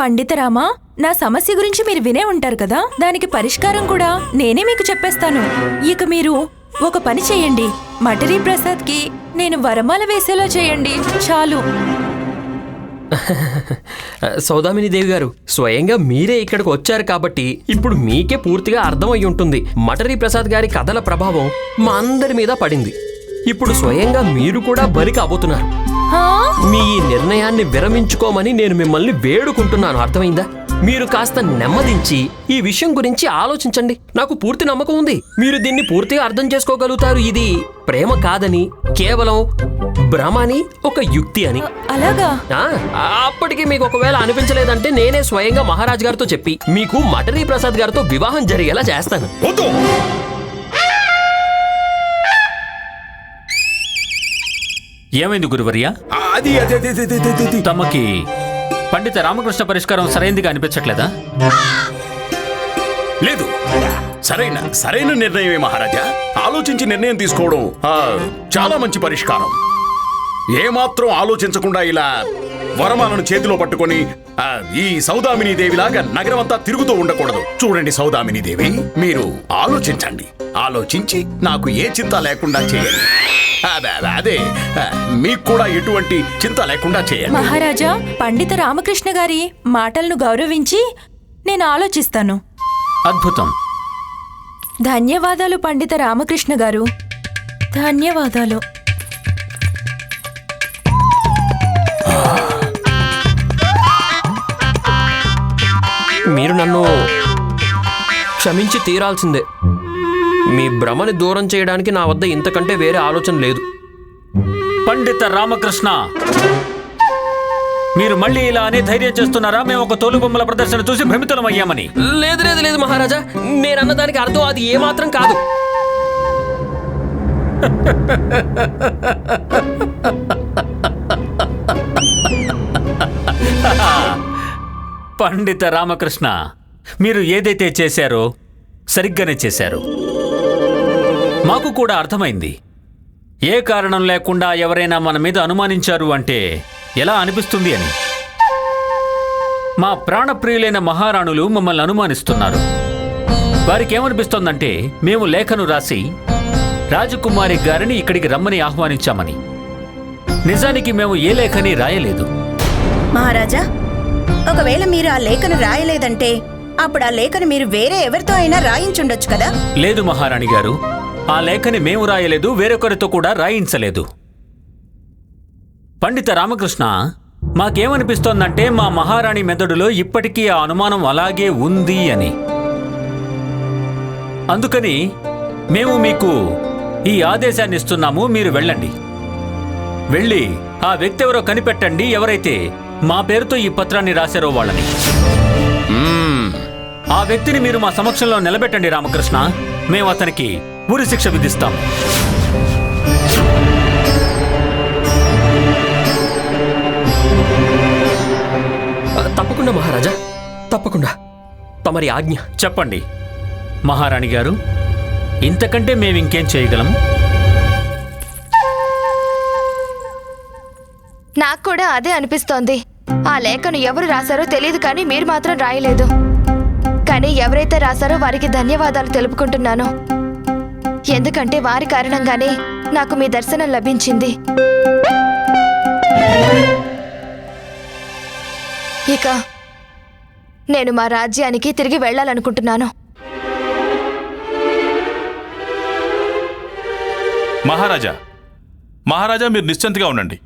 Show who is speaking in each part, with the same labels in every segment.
Speaker 1: పండితరామా నా సమస్య గురించి మీరు వినే ఉంటారు కదా? దానికి పరిష్కారం కూడా నేనే మీకు చెప్పేస్తాను. ఇక మీరు ఒక పని చేయండి. మటరీ ప్రసాద్కి నేను వరమాల వేసేలా చేయండి. చాలు.
Speaker 2: సౌదామిని దేవి గారు స్వయంగా మీరే ఇక్కడికి వచ్చారు కాబట్టి ఇప్పుడు మీకే పూర్తిగా అర్థమై ఉంటుంది. మటరీ ప్రసాద్ గారి కథల ప్రభావం మా అందరి మీద పడింది. ఇప్పుడు స్వయంగా మీరు కూడా బలి కాబోతున్నారు మీ ఈ నిర్ణయాన్ని విరమించుకోమని నేను మిమ్మల్ని వేడుకుంటున్నాను. అర్థమైందా? మీరు కాస్త నెమ్మదించి ఈ విషయం గురించి ఆలోచించండి. నాకు పూర్తి నమ్మకం ఉంది. మీరు దీన్ని పూర్తిగా అర్థం చేసుకోగలుగుతారు. ఇది ప్రేమ కాదని కేవలం భ్రమ అని ఒక యుక్తి అని.
Speaker 1: అలాగా?
Speaker 2: అప్పటికి మీకు ఒకవేళ అనిపించలేదంటే నేనే స్వయంగా మహారాజ్ గారితో చెప్పి మీకు మటరీ ప్రసాద్ గారితో వివాహం జరిగేలా చేస్తాను.
Speaker 3: ఏమైంది గురువర్య?
Speaker 4: అది.
Speaker 3: తమకి పండిత రామకృష్ణ పరిష్కారం సరైందిగా అనిపించట్లేదా?
Speaker 4: లేదు. సరైన సరైన నిర్ణయమే మహారాజా. ఆలోచించి నిర్ణయం తీసుకోవడం చాలా మంచి పరిష్కారం. ఏమాత్రం ఆలోచించకుండా ఇలా వరమాలను చేతిలో పట్టుకొని ఆ, ఈ సౌదామిని దేవిలాగా నగరం అంతా తిరుగుతూ ఉండకూడదు. చూడండి సౌదామిని దేవి మీరు ఆలోచించండి. ఆలోచించి నాకు ఏ చింత లేకుండా చేయండి. అదే, అదే, అదే ఆ, మీకు కూడా ఎటువంటి చింత లేకుండా చేయండి.
Speaker 1: మహారాజా పండిత రామకృష్ణ గారి మాటలను గౌరవించి నేను ఆలోచిస్తాను.
Speaker 3: అద్భుతం.
Speaker 1: ధన్యవాదాలు పండిత రామకృష్ణ గారు. ధన్యవాదాలు.
Speaker 2: మీరు నన్ను క్షమించి తీరాల్సిందే. మీ భ్రమని దూరం చేయడానికి నా వద్ద ఇంతకంటే వేరే ఆలోచన లేదు.
Speaker 3: పండిత రామకృష్ణ మీరు మళ్ళీ ఇలా అని ధైర్యం చేస్తున్నారా? మేము ఒక తోలుబొమ్మల ప్రదర్శన చూసి భ్రమితలం అయ్యామని.
Speaker 2: లేదు లేదు లేదు మహారాజా. నేనన్న దానికి అర్థం అది ఏమాత్రం కాదు.
Speaker 3: పండిత రామకృష్ణ మీరు ఏదైతే చేశారో సరిగ్గానే చేశారు. మాకు కూడా అర్థమైంది. ఏ కారణం లేకుండా ఎవరైనా మన మీద అనుమానించారు అంటే ఎలా అనిపిస్తుంది అని. మా ప్రాణప్రియులైన మహారాణులు మమ్మల్ని అనుమానిస్తున్నారు. వారికి ఏమనిపిస్తోందంటే మేము లేఖను రాసి రాజకుమారి గారిని ఇక్కడికి రమ్మని ఆహ్వానించామని. నిజానికి మేము ఏ లేఖని రాయలేదు.
Speaker 5: మహారాజా ఒకవేళ మీరు ఆ లేఖను రాయలేదంటే అప్పుడు ఆ లేఖను మీరు వేరే ఎవరితో అయినా రాయించుండొచ్చు కదా?
Speaker 3: లేదు మహారాణి గారు. ఆ లేఖని మేము రాయలేదు వేరొకరితో కూడా రాయించలేదు. పండిత రామకృష్ణ మాకేమనిపిస్తోందంటే మా మహారాణి మెదడులో ఇప్పటికీ ఆ అనుమానం అలాగే ఉంది అని. అందుకని మేము మీకు ఈ ఆదేశాన్ని ఇస్తున్నాము మీరు వెళ్ళండి. వెళ్ళి ఆ వ్యక్తి ఎవరో కనిపెట్టండి ఎవరైతే మా పేరుతో ఈ పత్రాన్ని రాశారో వాళ్ళని. ఆ వ్యక్తిని మీరు మా సమక్షంలో నిలబెట్టండి రామకృష్ణ. మేము అతనికి ఉరి శిక్ష విధిస్తాం.
Speaker 2: తప్పకుండా మహారాజా. తప్పకుండా. తమరి ఆజ్ఞ.
Speaker 3: చెప్పండి మహారాణి గారు. ఇంతకంటే మేము ఇంకేం చేయగలం?
Speaker 6: నాకు కూడా అదే అనిపిస్తోంది. ఆ లేఖను ఎవరు రాశారో తెలియదు కానీ మీరు మాత్రం రాయలేదు. కానీ ఎవరైతే రాశారో వారికి ధన్యవాదాలు తెలుపుకుంటున్నాను. ఎందుకంటే వారి కారణంగానే నాకు మీ దర్శనం లభించింది. ఇక నేను మా రాజ్యానికి తిరిగి వెళ్ళాలనుకుంటున్నాను.
Speaker 7: మహారాజా మహారాజా మీరు నిశ్చింతగా ఉండండి.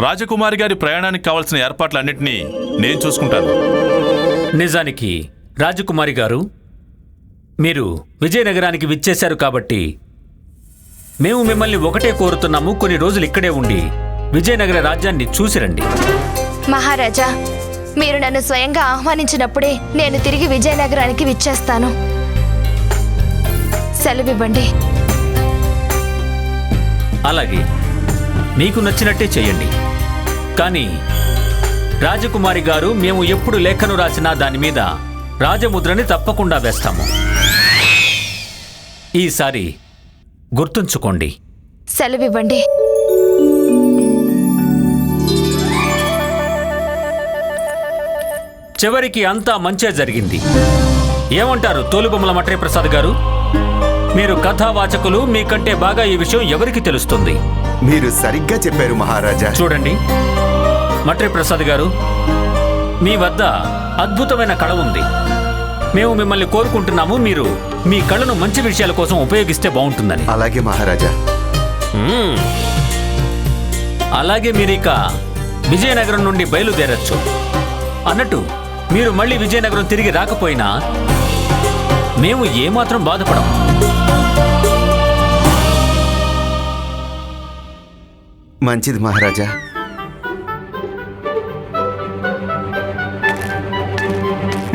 Speaker 7: రాజకుమారి గారి ప్రయాణానికి కావాల్సిన ఏర్పాట్లన్నింటినీ నేను చూసుకుంటాను.
Speaker 3: నిజానికి రాజకుమారి గారు మీరు విజయనగరానికి విచ్చేశారు కాబట్టి మేము మిమ్మల్ని ఒకటే కోరుతున్నాము కొన్ని రోజులు ఇక్కడే ఉండి విజయనగర రాజ్యాన్ని చూసిరండి.
Speaker 6: మహారాజా మీరు నన్ను స్వయంగా ఆహ్వానించినప్పుడే నేను తిరిగి విజయనగరానికి విచ్చేస్తాను. సెలవివ్వండి.
Speaker 3: అలాగే మీకు నచ్చినట్టే చేయండి. కానీ రాజకుమారి గారు మేము ఎప్పుడు లేఖను రాసినా దాని మీద రాజముద్రని తప్పకుండా వేస్తాము. ఈసారి గుర్తుంచుకోండి.
Speaker 6: సెలవివ్వండి.
Speaker 3: చివరికి అంతా మంచే జరిగింది. ఏమంటారు తోలుబొమ్మల మట్రే ప్రసాద్ గారు? మీరు కథావాచకులు మీకంటే బాగా ఈ విషయం ఎవరికి తెలుస్తుంది?
Speaker 8: మీరు సరిగ్గా చెప్పారు మహారాజా.
Speaker 3: చూడండి. మట్రి ప్రసాద్ గారు మీ వద్ద అద్భుతమైన కళ ఉంది. మేము మిమ్మల్ని కోరుకుంటున్నాము మీరు మీ కళను మంచి విషయాల కోసం ఉపయోగిస్తే బాగుంటుందని.
Speaker 8: అలాగే మహారాజా.
Speaker 3: మ్మ్. అలాగే మీరు ఇక విజయనగరం నుండి బయలుదేరచ్చు. అన్నట్టు మీరు మళ్ళీ విజయనగరం తిరిగి రాకపోయినా మేము ఏమాత్రం బాధపడం
Speaker 8: మంచిది మహారాజా.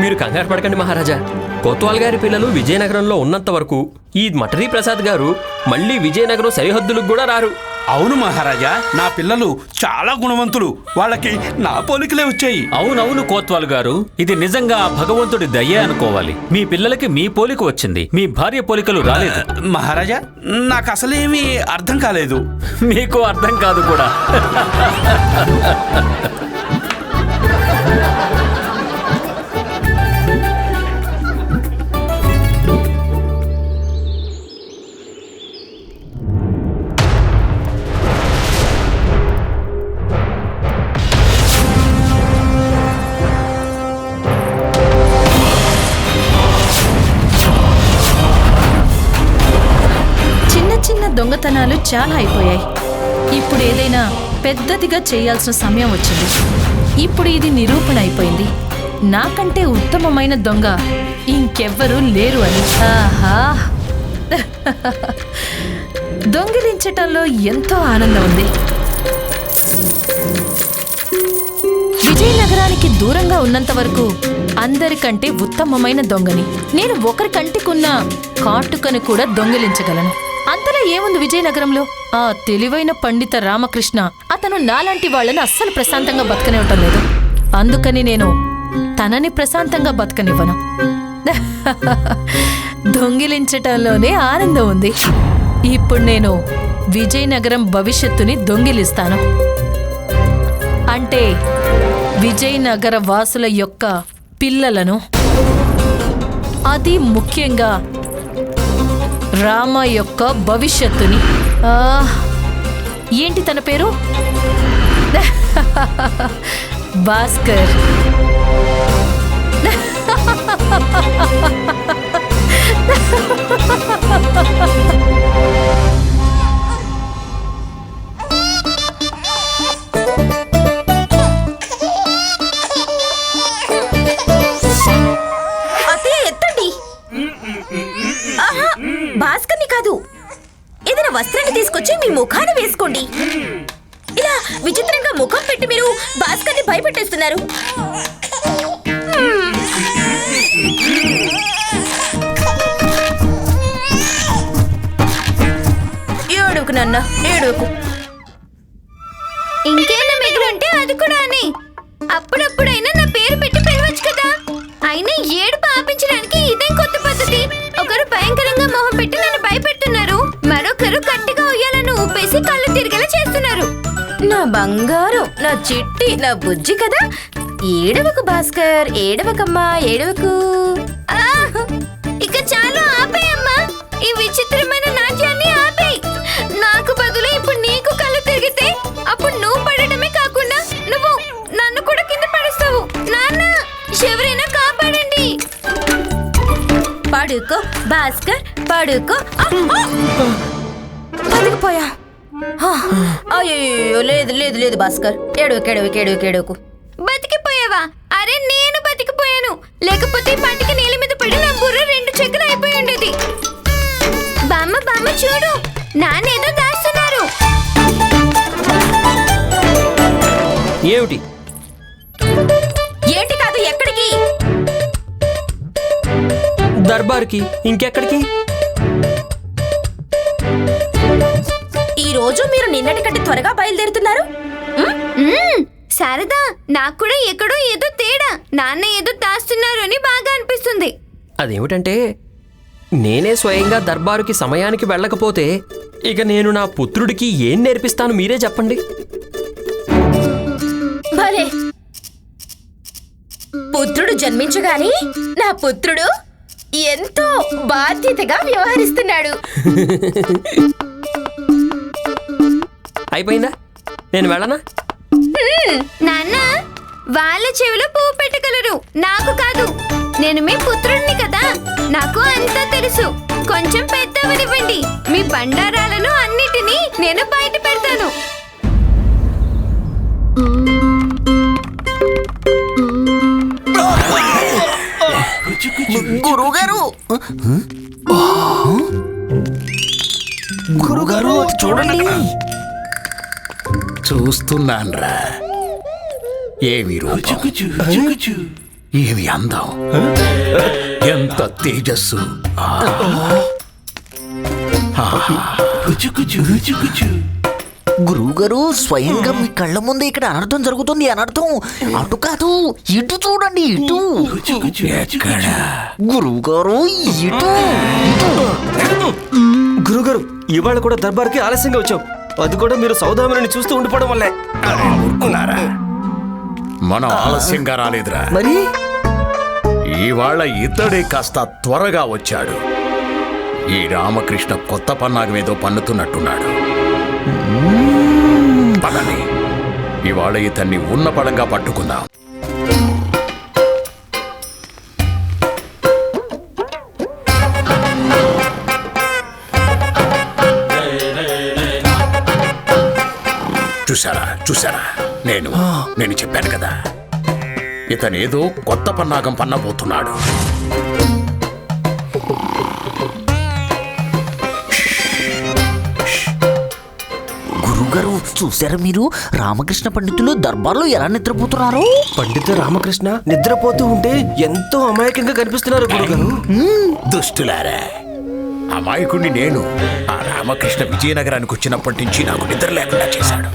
Speaker 2: మీరు కంగారు పడకండి మహారాజా. కోత్వాల్ గారి పిల్లలు విజయనగరంలో ఉన్నంత వరకు ఈ మటరీ ప్రసాద్ గారు మళ్ళీ విజయనగరం సరిహద్దులకు కూడా రారు.
Speaker 9: అవును మహారాజా నా పిల్లలు చాలా గుణవంతులు. వాళ్ళకి నా పోలికలే వచ్చాయి.
Speaker 3: అవునవును కోత్వాల్ గారు ఇది నిజంగా భగవంతుడి దయ్యే అనుకోవాలి. మీ పిల్లలకి మీ పోలిక వచ్చింది మీ భార్య పోలికలు రాలేదు.
Speaker 9: మహారాజా నాకు అసలేమీ అర్థం కాలేదు.
Speaker 3: మీకు అర్థం కాదు కూడా.
Speaker 10: దొంగతనాలు చాలా అయిపోయాయి. ఇప్పుడు ఏదైనా పెద్దదిగా చేయాల్సిన సమయం వచ్చింది. ఇప్పుడు ఇది నిరూపణ అయిపోయింది. నాకంటే ఉత్తమమైన దొంగ ఇంకెవ్వరూ లేరు అని. ఆహా. దొంగిలించటంలో ఎంతో ఆనందం ఉంది. విజయనగరానికి దూరంగా ఉన్నంత వరకు అందరికంటే ఉత్తమమైన దొంగని. నేను ఒకరి కంటికున్న కాటుకను కూడా దొంగిలించగలను. ఏముంది విజయనగరంలో? ఆ తెలివైన పండిత రామకృష్ణ అతను నాలాంటి వాళ్ళని అస్సలు ప్రశాంతంగా బతకనివ్వటం లేదు. అందుకని నేను తనని ప్రశాంతంగా బతకనివ్వను. దొంగిలించటంలోనే ఆనందం ఉంది. ఇప్పుడు నేను విజయనగరం భవిష్యత్తుని దొంగిలిస్తాను. అంటే విజయనగర వాసుల యొక్క పిల్లలను. అది ముఖ్యంగా రామ యొక్క భవిష్యత్తుని. ఏంటి తన పేరు? భాస్కర్.
Speaker 5: అత్తయ్య కాదు. ఏదైనా వస్త్రాన్ని తీసుకొచ్చి మీ ముఖాన్ని వేసుకోండి. ఇలా విచిత్రంగా ముఖం పెట్టి మీరు భాస్కర్ని భయపెట్టేస్తున్నారు. ఏడుకు నాన్న ఏడుకు. చిట్టి నా బుజ్జి కదా? ఏడవకు భాస్కర్ ఏడవకమ్మా ఏడవకు.
Speaker 6: ఇక చాలు ఆపేయమ్మా ఈ విచిత్రమైన నాట్యాన్ని ఆపే. నాకు బదులు ఇప్పుడు నీకు కళ్ళు తిరిగితే అప్పుడు నువ్వు పడటమే కాకుండా నువ్వు నన్ను కూడా కింద పడేస్తావు. నాన్న ఎవరైనా కాపాడండి.
Speaker 5: పడుకో భాస్కర్ పడుకో. ఆ, అయ్యయ్యో లేదు లేదు లేదు భాస్కర్. ఏడవకు ఏడవకు ఏడవకు ఏడవకు.
Speaker 6: బతికిపోయావా? అరే నేను బతికిపోయాను. లేకపోతే పంటకి నీళ్ళ మీద పడి నా బుర్ర రెండు చెక్కలు అయిపోయి ఉండేది. బామ్మ బామ్మ చూడు. నాన్నేదో దాస్తున్నారు.
Speaker 2: ఏమిటి?
Speaker 5: ఏంటి కాదు ఎక్కడికి?
Speaker 2: దర్బార్కి ఇంకెక్కడికి?
Speaker 5: ఈ రోజు మీరు నిన్నటి కంటే త్వరగా బయలుదేరుతున్నారు?
Speaker 6: శారదా నాకు కూడా ఎక్కడో ఏదో తేడా. నాన్న ఏదో దాస్తున్నారు అని బాగా అనిపిస్తుంది.
Speaker 2: అదేమిటంటే నేనే స్వయంగా దర్బారుకి సమయానికి వెళ్ళకపోతే ఇక నేను నా పుత్రుడికి ఏం నేర్పిస్తాను మీరే చెప్పండి.
Speaker 5: భలే! పుత్రుడు జన్మించగానే నా పుత్రుడు ఎంతో బాధ్యతగా వ్యవహరిస్తున్నాడు.
Speaker 2: అయిపోయిందా? నేను వెళ్ళనా?
Speaker 6: నాన్న వాళ్ళ చెవిలో పువ్వు పెట్టగలరు. నాకు కాదు. నేను మీ పుత్రుడిని కదా. నాకు అంతా తెలుసు. కొంచెం పెద్దవనివ్వండి. మీ బండారాలను అన్నిటినీ నేను బయట పెడతాను.
Speaker 11: గురువుగారు గురుగారు చూడండి
Speaker 4: చూస్తున్నాన్రా. ఏమి రూపం? ఏమి అందం? ఎంత తేజస్సు?
Speaker 11: గురువుగారు స్వయంగా మీ కళ్ళ ముందే ఇక్కడ అనర్థం జరుగుతుంది అనర్థం. అటు కాదు ఇటు చూడండి ఇటు. గురువుగారు ఇటు. ఇటు
Speaker 12: గురుగారు ఇవాళ కూడా దర్బార్కి ఆలస్యంగా వచ్చాం అది కూడా మీరు సౌదామని చూస్తూ ఉండిపోవడం వల్లే.
Speaker 4: ఊరుకున్నారా మనం ఆలస్యంగా రాలేదురా.
Speaker 12: మరి?
Speaker 4: ఇవాళ ఇతడే కాస్త త్వరగా వచ్చాడు. ఈ రామకృష్ణ కొత్త పన్నాగం ఏదో పన్నుతున్నట్టున్నాడు. పదండి. ఇవాళ ఇతన్ని ఉన్న పడంగా పట్టుకుందాం. చూసారా నేను నేను చెప్పాను కదా. ఇతనేదో కొత్త పన్నాగం పన్నబోతున్నాడు.
Speaker 11: గురువుగారు చూసారా మీరు? రామకృష్ణ పండితులు దర్బార్లో ఎలా నిద్రపోతున్నారు?
Speaker 12: పండిత రామకృష్ణ నిద్రపోతూ ఉంటే ఎంతో అమాయకంగా కనిపిస్తున్నారు గురుగారు.
Speaker 4: దుష్టులారా అమాయకుణ్ణి నేను ఆ రామకృష్ణ విజయనగరానికి వచ్చినప్పటి నుంచి నాకు నిద్ర లేకుండా చేశాడు.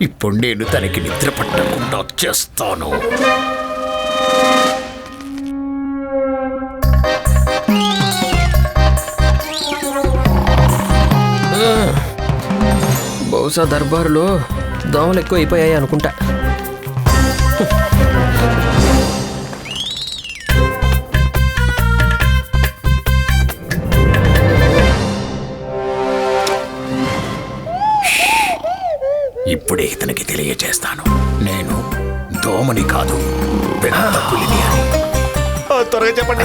Speaker 4: ఇప్పుడు నేను తనకి నిద్ర పట్టకుండా చేస్తాను.
Speaker 2: బహుశా దర్బారులో దోమలు ఎక్కువ అయిపోయాయి అనుకుంటా
Speaker 4: ఇప్పుడే ఇతనికి తెలియజేస్తాను నేను దోమని కాదు పెద్ద పులిని అని.
Speaker 12: త్వరగా చెప్పండి.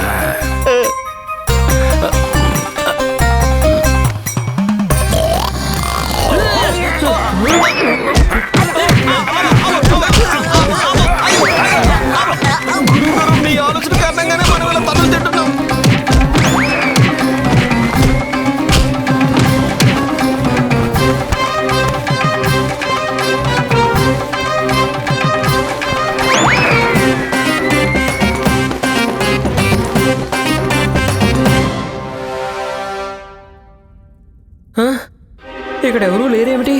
Speaker 2: ఇక్కడ ఎవరూ లేరేమిటి?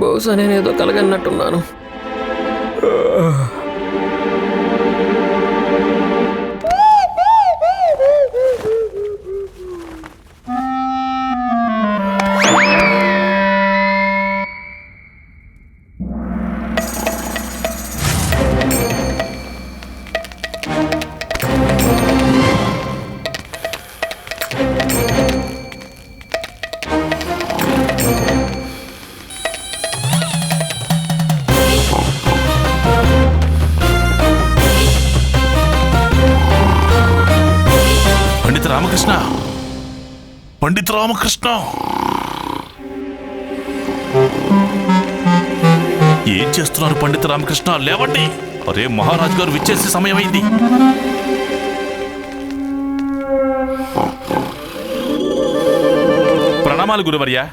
Speaker 2: బహుశా నేనేదో కలగన్నట్టున్నాను.
Speaker 7: రామకృష్ణ. పండిత రామకృష్ణ. ఏం చేస్తున్నారు పండిత రామకృష్ణ? లేవండి. అరే మహారాజు గారు విచ్చేసే సమయం అయింది ప్రణామాలు గురువర్య.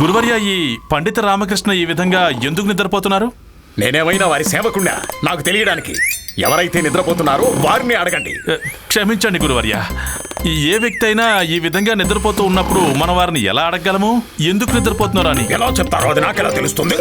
Speaker 7: గురువర్య ఈ పండిత రామకృష్ణ ఈ విధంగా ఎందుకు నిద్రపోతున్నారు?
Speaker 4: నేనేమైనా వారి సేవకుండా నాకు తెలియడానికి. ఎవరైతే నిద్రపోతున్నారో వారిని అడగండి.
Speaker 7: క్షమించండి గురువర్య. ఈ ఏ వ్యక్తి అయినా ఈ విధంగా నిద్రపోతూ ఉన్నప్పుడు మన వారిని ఎలా అడగగలము? ఎందుకు నిద్రపోతున్నారు అని?
Speaker 4: ఎలా చెప్తారో అది నాకెలా తెలుస్తుంది?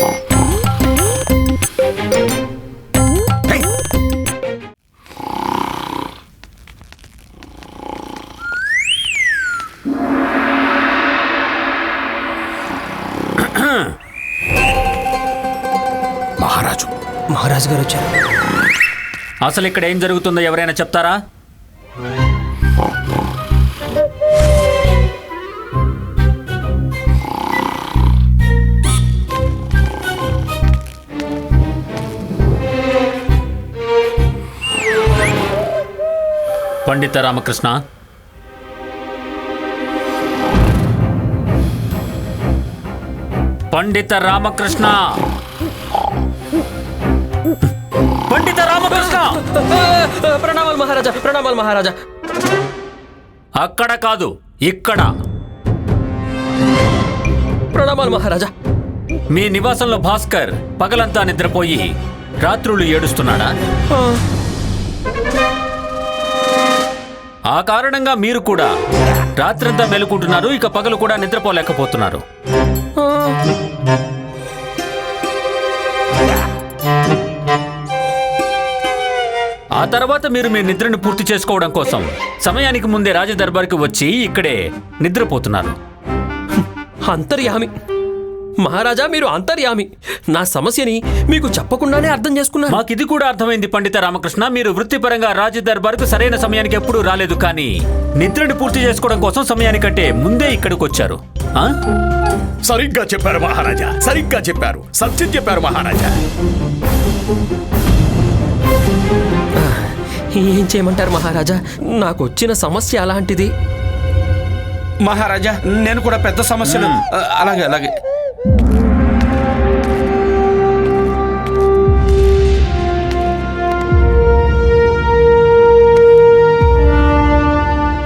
Speaker 4: హే! మహారాజా.
Speaker 12: మహారాజు గారు వచ్చారు.
Speaker 3: అసలు ఇక్కడ ఏం జరుగుతుందో ఎవరైనా చెప్తారా? పండిత రామకృష్ణ. పండిత రామకృష్ణ. పండిత రామకృష్ణ!
Speaker 2: ప్రణామాలు మహారాజా ప్రణామాలు మహారాజా.
Speaker 3: అక్కడ కాదు ఇక్కడ.
Speaker 2: ప్రణామాలు మహారాజా.
Speaker 3: మీ నివాసంలో భాస్కర్ పగలంతా నిద్రపోయి రాత్రులు ఏడుస్తున్నాడా? ఆ. కారణంగా మీరు కూడా రాత్రంతా మెలుకుంటున్నారు ఇక పగలు కూడా నిద్రపోలేకపోతున్నారు. తర్వాత మీరు మీ నిద్రను పూర్తి చేసుకోవడం కోసం సమయానికి ముందే రాజదర్బార్కి వచ్చి ఇక్కడే నిద్రపోతున్నారు.
Speaker 2: అంతర్యామి. మహారాజా మీరు అంతర్యామి. నా సమస్యని మీకు చెప్పకుండానే అర్థం చేసుకున్నారు
Speaker 3: మాకిది కూడా అర్థమైంది పండిత రామకృష్ణ. మీరు వృత్తిపరంగా రాజదర్బార్కు సరైన సమయానికి ఎప్పుడూ రాలేదు కానీ నిద్రను పూర్తి చేసుకోవడం కోసం సమయానికంటే ముందే ఇక్కడికి వచ్చారు. ఆ?
Speaker 4: సరిగ్గా చెప్పారు మహారాజా సరిగ్గా చెప్పారు. సత్యం చెప్పారు మహారాజా.
Speaker 2: ఏం చేయమంటారు మహారాజా? నాకు వచ్చిన సమస్య అలాంటిది.
Speaker 9: మహారాజా నేను కూడా పెద్ద సమస్యలు అలాగే అలాగే.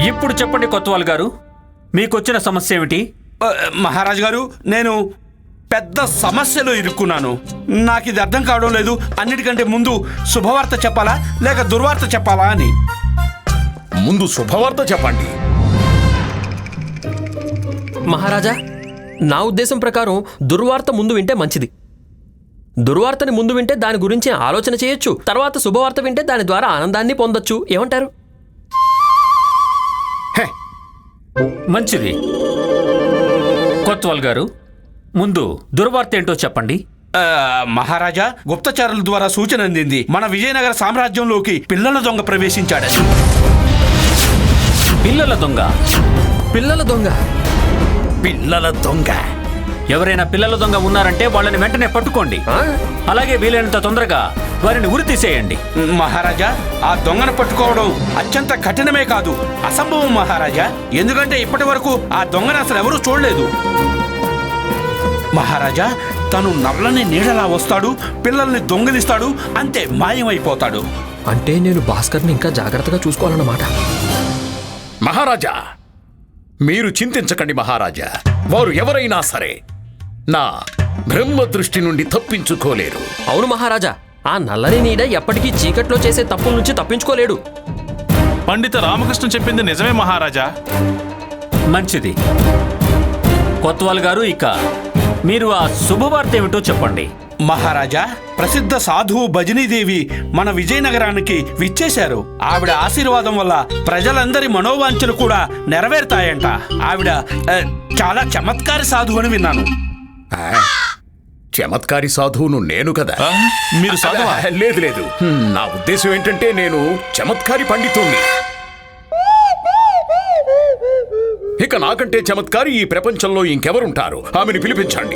Speaker 3: ఇప్పుడు చెప్పండి కొత్తవాల్ గారు మీకొచ్చిన సమస్య ఏమిటి?
Speaker 9: మహారాజు గారు నేను పెద్ద సమస్యలో ఇరుక్కున్నాను. నాకు ఇది అర్థం కావడం లేదు. అన్నిటికంటే ముందు శుభవార్త చెప్పాలా? లేక దుర్వార్త చెప్పాలా అని?
Speaker 4: ముందు శుభవార్త చెప్పండి.
Speaker 2: మహారాజా నా ఉద్దేశం ప్రకారం దుర్వార్త ముందు వింటే మంచిది. దుర్వార్తని ముందు వింటే దాని గురించి ఆలోచన చేయొచ్చు. తర్వాత శుభవార్త వింటే దాని ద్వారా ఆనందాన్ని పొందొచ్చు. ఏమంటారు?
Speaker 3: మంచిది. కొత్వాల్ గారు ముందు దుర్వార్త ఏంటో చెప్పండి.
Speaker 9: ఆ, మహారాజా గుప్తచారుల ద్వారా సూచన అందింది. మన విజయనగర సామ్రాజ్యంలోకి పిల్లల దొంగ ప్రవేశించాడని.
Speaker 3: పిల్లల దొంగ?
Speaker 2: పిల్లల దొంగ.
Speaker 4: పిల్లల దొంగ.
Speaker 3: ఎవరైనా పిల్లల దొంగ ఉన్నారంటే వాళ్ళని వెంటనే పట్టుకోండి. అలాగే వీలైనంత తొందరగా వారిని ఉరి తీసేయండి.
Speaker 9: మహారాజా ఆ దొంగను పట్టుకోవడం అత్యంత కఠినమే కాదు. అసంభవం మహారాజా. ఎందుకంటే ఇప్పటి వరకు ఆ దొంగను అసలు ఎవరూ చూడలేదు. మహారాజా తను నల్లని నీడలా వస్తాడు పిల్లల్ని దొంగిలిస్తాడు అంతే మాయమైపోతాడు.
Speaker 2: అంటే నేను భాస్కర్ని ఇంకా జాగ్రత్తగా చూసుకోవాలన్నమాట.
Speaker 4: మహారాజా మీరు చింతించకండి మహారాజా. వారు ఎవరైనా సరే నా బ్రహ్మ దృష్టి నుండి తప్పించుకోలేరు.
Speaker 2: అవును మహారాజా ఆ నల్లని నీడ ఎప్పటికీ చీకట్లో చేసే తప్పుల నుంచి తప్పించుకోలేడు.
Speaker 7: పండిత రామకృష్ణ చెప్పింది నిజమే మహారాజా.
Speaker 3: మంచిది. కొత్వాల్ గారు ఇక మీరు ఆ శుభవార్త ఏమిటో చెప్పండి.
Speaker 9: మహారాజా ప్రసిద్ధ సాధువు భజనీదేవి మన విజయనగరానికి విచ్చేశారు. ఆవిడ ఆశీర్వాదం వల్ల ప్రజలందరి మనోవాంఛలు కూడా నెరవేరుతాయంట. ఆవిడ ఆ, చాలా చమత్కారి సాధువు అని విన్నాను.
Speaker 4: ఆ, చమత్కారి సాధువును నేను కదా?
Speaker 7: మీరు సాధువా?
Speaker 4: లేదు లేదు. నా ఉద్దేశం ఏంటంటే నేను చమత్కారి పండితుణ్ణి. ఇక నాకంటే చమత్కారి ఈ ప్రపంచంలో ఇంకెవరుంటారు? ఆమెను పిలిపించండి.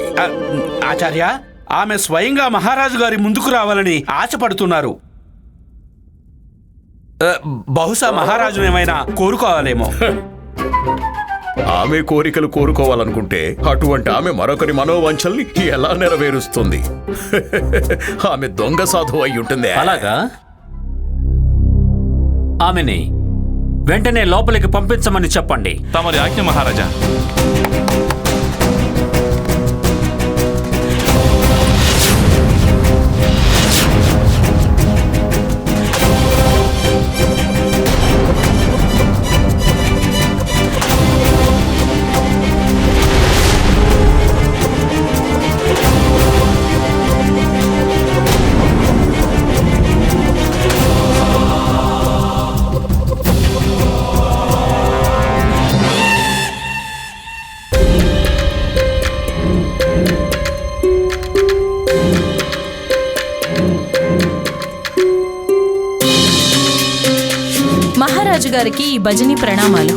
Speaker 9: ఆచార్య ఆమె స్వయంగా మహారాజు గారి ముందుకు రావాలని ఆశపడుతున్నారు. బహుశా మహారాజు ఏమైనా కోరుకోవాలేమో.
Speaker 4: ఆమె కోరికలు కోరుకోవాలనుకుంటే అటువంటి ఆమె మరొకరి మనోవంచల్ని ఎలా నెరవేరుస్తుంది? ఆమె దొంగ సాధువు అయి ఉంటుంది
Speaker 3: అలాగా? ఆమెని వెంటనే లోపలికి పంపించమని చెప్పండి.
Speaker 7: తమరి ఆజ్ఞ
Speaker 10: మహారాజా. గారికి ఈ భజని ప్రణామాలు.